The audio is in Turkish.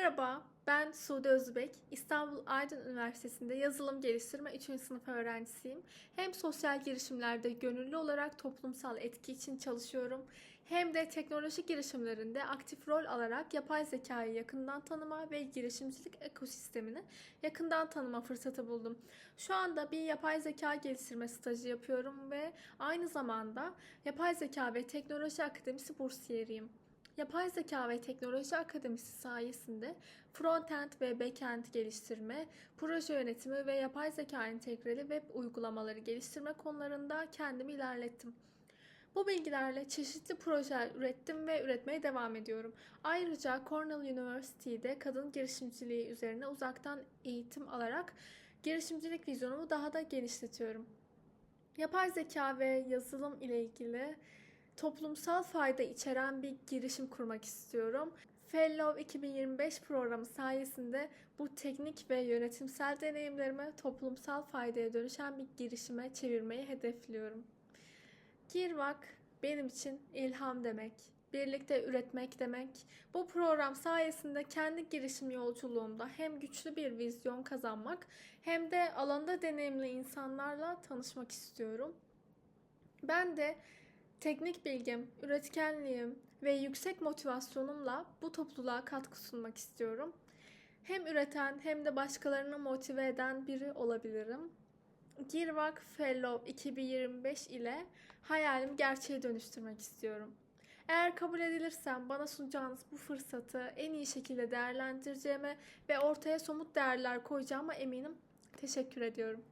Merhaba, ben Sude Özbek. İstanbul Aydın Üniversitesi'nde yazılım geliştirme 3. sınıf öğrencisiyim. Hem sosyal girişimlerde gönüllü olarak toplumsal etki için çalışıyorum. Hem de teknolojik girişimlerinde aktif rol alarak yapay zekayı yakından tanıma ve girişimcilik ekosistemini yakından tanıma fırsatı buldum. Şu anda bir yapay zeka geliştirme stajı yapıyorum ve aynı zamanda Yapay Zeka ve Teknoloji Akademisi bursiyeriyim. Yapay Zeka ve Teknoloji Akademisi sayesinde frontend ve backend geliştirme, proje yönetimi ve yapay zeka entegreli web uygulamaları geliştirme konularında kendimi ilerlettim. Bu bilgilerle çeşitli projeler ürettim ve üretmeye devam ediyorum. Ayrıca Cornell University'de kadın girişimciliği üzerine uzaktan eğitim alarak girişimcilik vizyonumu daha da genişletiyorum. Yapay zeka ve yazılım ile ilgili toplumsal fayda içeren bir girişim kurmak istiyorum. Fellow 2025 programı sayesinde bu teknik ve yönetimsel deneyimlerimi toplumsal faydaya dönüşen bir girişime çevirmeyi hedefliyorum. Girvak benim için ilham demek, birlikte üretmek demek. Bu program sayesinde kendi girişim yolculuğumda hem güçlü bir vizyon kazanmak hem de alanda deneyimli insanlarla tanışmak istiyorum. Ben de teknik bilgim, üretkenliğim ve yüksek motivasyonumla bu topluluğa katkı sunmak istiyorum. Hem üreten hem de başkalarını motive eden biri olabilirim. Girvak Fellow 2025 ile hayalimi gerçeğe dönüştürmek istiyorum. Eğer kabul edilirsem bana sunacağınız bu fırsatı en iyi şekilde değerlendireceğime ve ortaya somut değerler koyacağıma eminim. Teşekkür ediyorum.